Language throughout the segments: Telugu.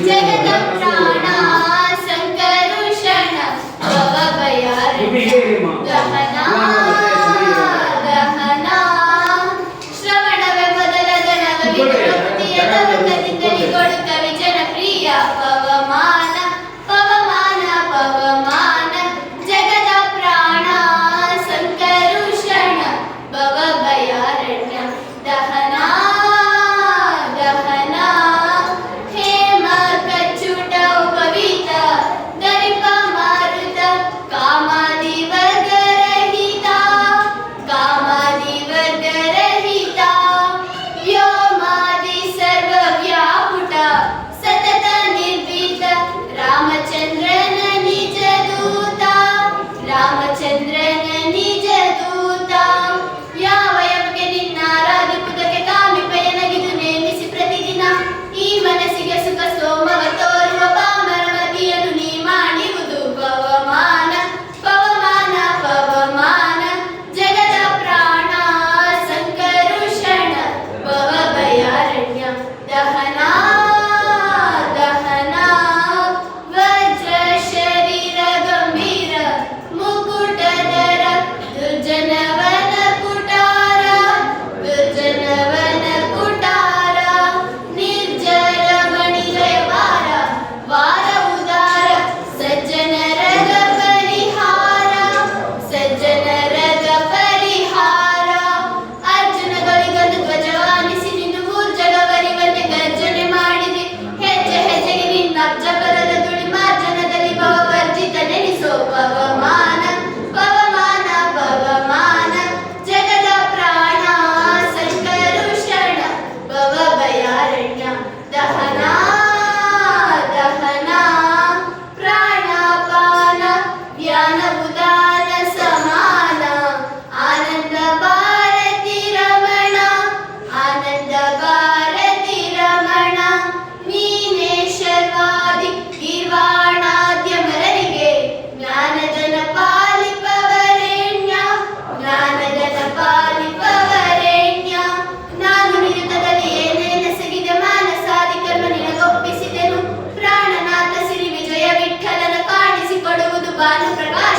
జగదం ప్రాణ శంకరుషణ భవ భయారణ్య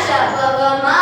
Shabbat.